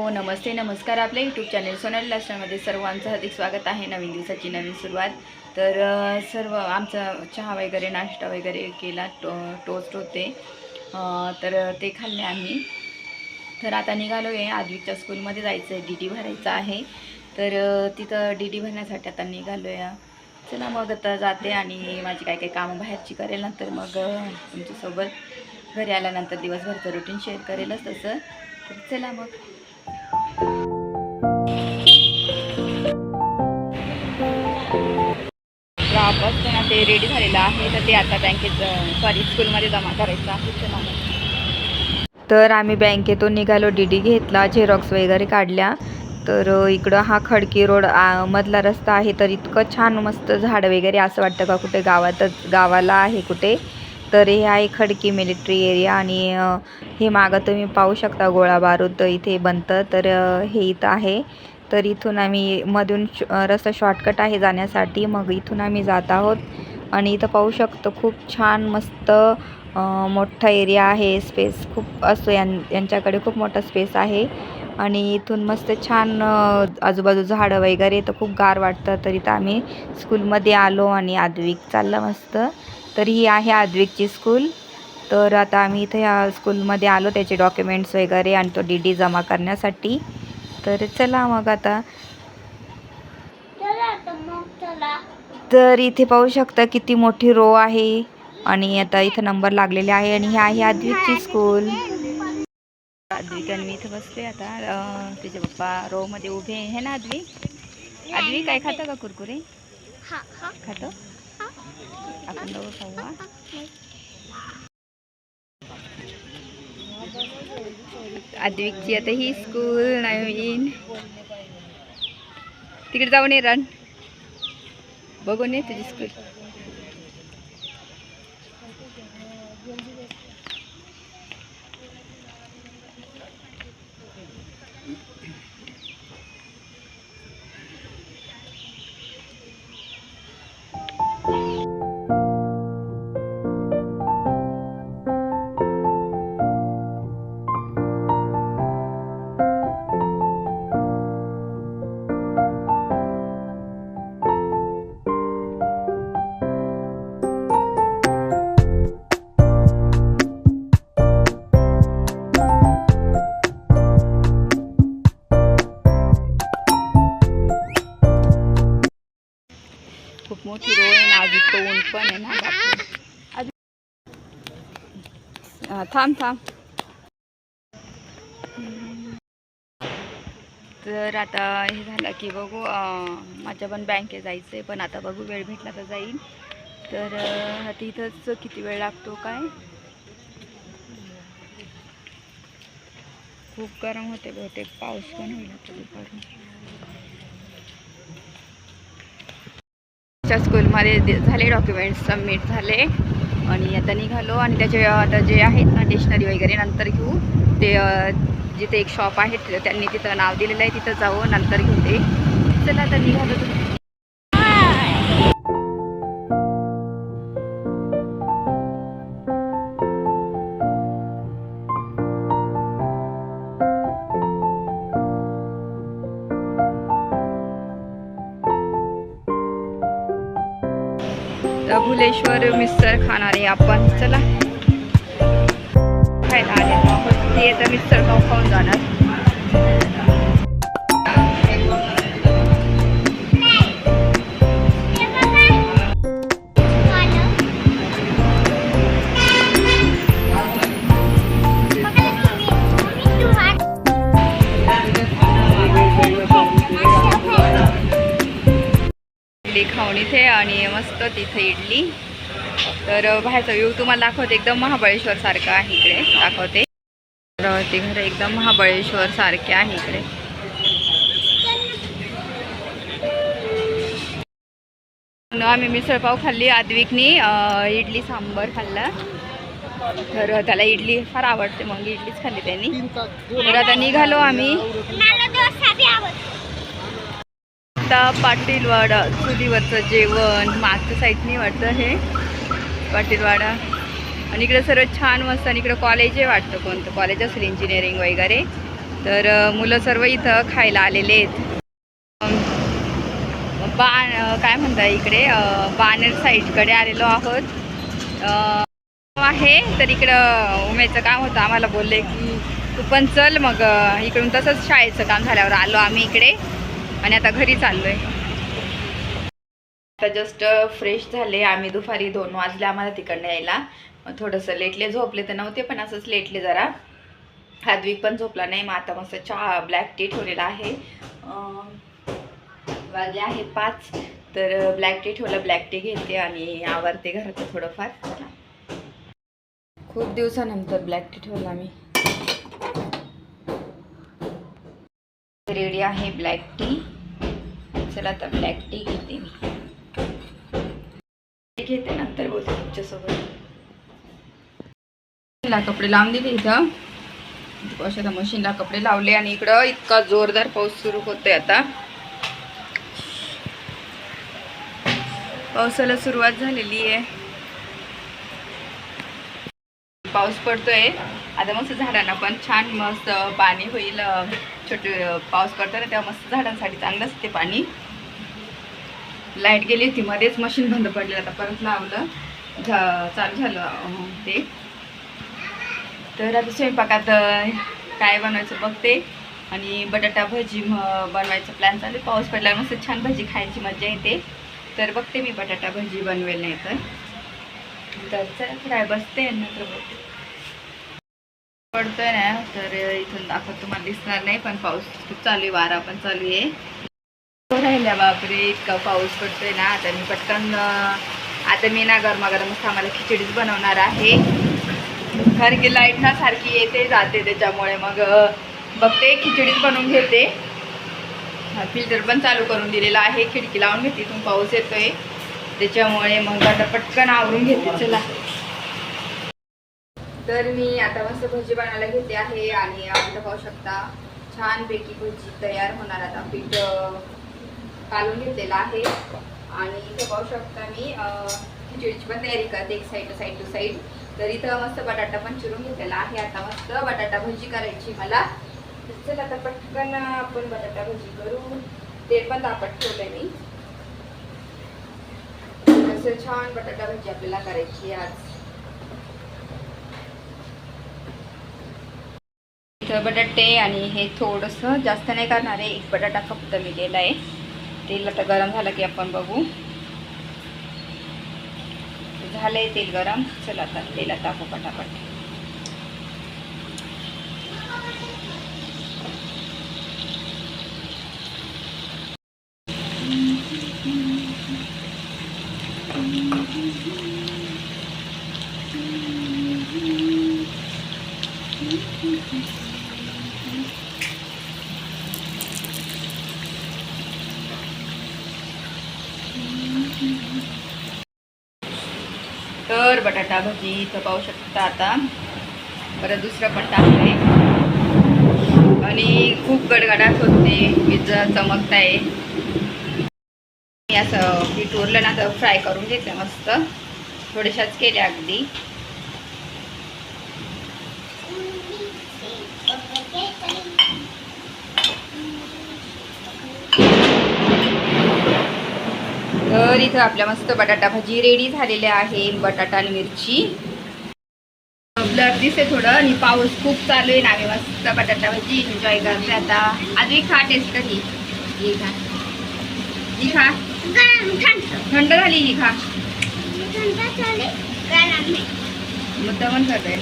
हो नमस्ते नमस्कार आपल्या यूट्यूब चॅनल सोनल लास्टमध्ये सर्वांचं हार्दिक स्वागत आहे. नवीन दिवसाची नवीन सुरुवात. तर सर्व आमचा चहा वगैरे नाश्ता वगैरे केला टो टोस्ट होते. तर ते खाल्ले आम्ही. तर आता निघालो आहे आद्विकच्या स्कूलमध्ये जायचं आहे डी डी भरायचं आहे. तर तिथं डी डी भरण्यासाठी आता निघालो आहे चला मग आता जाते आणि माझी काय काय कामं बाहेरची करेल नंतर मग तुमच्यासोबत. घरी आल्यानंतर दिवसभरचं रुटीन शेअर करेलच तसं. तर चला मग. ते रेडी झालेलं आहे तर ते आता बँकेत सॉरी स्कूलमध्ये जमा करायचं आहे. तर आम्ही बँकेतून निघालो डी डी घेतला झेरॉक्स वगैरे काढल्या. तर इकडं हा खडकी रोड आ, मधला रस्ता आहे तर इतकं छान मस्त झाड वगैरे असं वाटतं का कुठे गावातच गावाला आहे कुठे? तर हे आहे खडकी मिलिटरी एरिया आणि हे मागं तुम्ही पाहू शकता गोळा बारूद इथे बनतं. तर हे इथं आहे. तर इथून आम्ही मधून रस्ता शॉर्टकट आहे जाण्यासाठी. मग इथून आम्ही जात आहोत. आणि इथं पाहू शकतो खूप छान मस्त मोठा एरिया आहे. स्पेस खूप असतो. यां यांच्याकडे खूप मोठा स्पेस आहे. आणि इथून मस्त छान आजूबाजू झाडं वगैरे. तर खूप गार वाटतं. तर इथं आम्ही स्कूलमध्ये आलो आणि आद्विक चाललं मस्त. तर ही आहे आद्विकची स्कूल तर आता आम्ही इथे या स्कूलमध्ये आलो. त्याचे डॉक्युमेंट्स वगैरे आणि तो डी डी जमा करण्यासाठी. तर चला मग आता. तर इथे पाहू शकता किती मोठी रो आहे. आणि आता इथं नंबर लागलेले आहे आणि ही आहे आद्विकची स्कूल आद्विक आणि मी इथं बसले आता. तुझे पप्पा रो मध्ये उभे आहे. ना आद्विक आद्विक काय खातं का कुरकुरे? खातं? आपण दोघं खाऊ? आद्विकची आता ही स्कूल नवीन. तिकडे जाऊन ये रन बघून ये तुझी स्कूल मोठी रोड आहे ना अजून ऊन पण आहे ना अजून- थांब थांब. तर आता हे झालं की बघू माझ्या पण बँकेत जायचं आहे पण आता बघू वेळ भेटला तर जाईल तर तिथंच आता इथंच किती वेळ लागतो काय? खूप गरम होते बहुतेक पाऊस पण होईल आता दुपारून. च्या स्कूलमध्ये झाले डॉक्युमेंट्स सबमिट झाले. आणि आता निघालो आणि त्याचे आता जे आहेत ना डिक्शनरी वगैरे नंतर घेऊ. ते जिथे एक शॉप आहे त्यांनी तिथं नाव दिलेलं आहे तिथं जाऊ नंतर घेऊ ते. चला आता निघालो तुम्ही मिसळ खाणार आहे आपण. चला. खायला आले. आहोत ते आता मिसळ पाव खाऊन जाणार. इडली खाऊन इथे आणि मस्त तिथे इडली. तर बाहेरचा व्ह्यू तुम्हाला दाखवते एकदम महाबळेश्वर सारखं आहे इकडे. दाखवते. तर ते घर एकदम महाबळेश्वर सारखे आहे इकडे. न आम्ही मिसळपाव खाल्ली आद्विकनी इडली सांबर खाल्ला. तर त्याला इडली फार आवडते मग इडलीच खाल्ली त्यांनी. तर आता निघालो आम्ही. आता पाटीलवाडा चुलीवरचं जेवण मागच्या साईडनी वाटतं हे. पाटीलवाडा. आणि इकडं सर्व छान मस्त आणि इकडं कॉलेज आहे वाटतं कोणतं. कॉलेज असेल इंजिनिअरिंग वगैरे. तर मुलं सर्व इथं खायला आलेले आहेत. बा काय म्हणता इकडे? अ, बाणेर साईडकडे आलेलो आहोत. आहे तर इकडं उमेचं काम होतं. आम्हाला बोलले की तू पण चल मग इकडून तसंच शाळेचं काम झाल्यावर आलो आम्ही इकडे. आणि आता घरी चाललोय. आता जस्ट फ्रेश झाले. आम्ही दुपारी दोन वाजले आम्हाला तिकडनं यायला. मग थोडंसं लेटले झोपले तर नव्हते पण असंच लेटले जरा. हादवी पण झोपला नाही. मग आता मस्त चहा ब्लॅक टी ठेवलेला आहे. वाजले आहे पाच. तर ब्लॅक टी ठेवलं. ब्लॅक टी घेते आणि आवरते घराचं थोडंफार. खूप दिवसानंतर ब्लॅक टी ठेवला मी रेडी आहे ब्लॅक टी. चला आता ब्लॅक टी घेते मी. घेते नंतर बोलते तुमच्यासोबत. मशीनला कपडे लावून दिले इथं. अशा मशीनला कपडे लावले आणि इकडं इतका जोरदार पाऊस सुरू होतोय आता. पावसाला सुरुवात झालेली आहे. पाऊस पडतोय. आता मस्त झाडांना पण छान मस्त पाणी होईल. छोटे पाऊस पडतो ना तेव्हा मस्त झाडांसाठी चांगलं असते पाणी. लाइट गेली होती मध्येच मशीन बंद पडलेलं आता परत लावलं. झा चालू झालं ते. तर आता स्वयंपाकात काय बनवायचं बघते. आणि बटाटा भजी म- बनवायचा प्लॅन चालू पाऊस पडल्यावर मस्त छान भजी खायची मजा येते. तर बघते मी बटाटा भजी बनवेल नाही तर. तर चला फ्राय बसते नंतर बघते पडतोय ना तर इथून दाखवत तुम्हाला दिसणार नाही पण पाऊस खूप चालू आहे वारा पण चालू आहे. राहिल्या बापरे इतका पाऊस पडतोय ना आता मी पटकन आता मी ना गरमागरमच आम्हाला खिचडीच बनवणार आहे. सारखी की लाइट ना सारखी येते जाते त्याच्यामुळे मग बघते खिचडीच बनवून घेते. फिल्टर पण चालू करून दिलेला आहे खिडकी लावून घेते इथून पाऊस येतोय. त्याच्यामुळे मग आता पटकन आवरून घेते चला. तर मी आता मस्त भजी बनायला घेते आहे आणि आता पाहू शकता छानपैकी भजी तयार होणार आता. पीठ काढून घेतलेलं आहे. आणि इथं पाहू शकता मी खिचडीची पण तयारी करते एक साईड साईड टू साईड तर इथं मस्त बटाटा पण चिरून घेतलेला आहे. आता मस्त बटाटा भजी करायची मला. तर चला आता पटकन आपण बटाटा भजी करू. ते पण तापत ठेवलंय मी. असं छान बटाटा भजी आपल्याला करायची आज. इथं बटाटे आणि हे थोडंसं जास्त नाही करणार आहे एक बटाटा फक्त मी केला आहे. तेल आता गरम झालं की आपण बघू. झालंय तेल गरम. चला आता तेला टाकू पटापट. तर बटाटा भजी इथं पाहू शकता आता. परत दुसरं पण टाकलंय. आणि खूप गडगडाट होते. वीज चमकत आहे मी असं पीठ उरलं ना तर फ्राय करून घेते मस्त. थोड्याशाच केल्या अगदी. तर इथं आपल्या मस्त बटाटा भाजी रेडी झालेल्या आहे बटाटा आणि मिरची. ब्लर दिसते थोडं आणि पाऊस खूप चालू आहे ना आम्ही मस्त बटाटा भजी एन्जॉय करते आता. आधी खा टेस्ट कधी ही खा. ही खा. थंड झाली ही खा. मुद्दा पण करते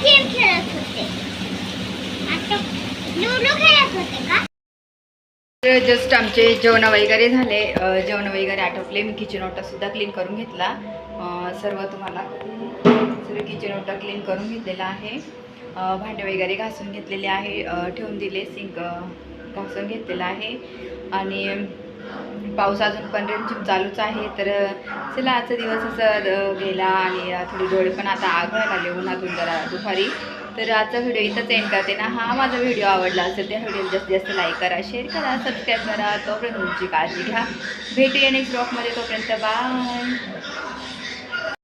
गेम खेळत होते? आता जस्ट आमचे जेवण वगैरे झाले. जेवण वगैरे आटोपले. मी किचन ओटा सुद्धा क्लीन करून घेतला. सर्व तुम्हाला सर्व किचन ओटा क्लीन करून घेतलेला आहे. भांडे वगैरे घासून घेतलेले आहे. ठेवून दिले. सिंक घासून घेतलेला आहे. आणि पाऊस अजून पण रिमझिम चालूच आहे. तर चला आजचा दिवस असं गेला. आणि थोडी डोळे पण आता आघळ लागले. उन्हातून जरा दुपारी. तर आजचा व्हिडिओ इथंच एंड करते ना. हा माझा व्हिडिओ आवडला असेल त्या व्हिडिओला जास्तीत जास्त लाईक करा शेअर करा सबस्क्राईब करा. तोपर्यंत तुमची काळजी घ्या. भेटूया नेक्स्ट ब्लॉगमध्ये तोपर्यंत बाय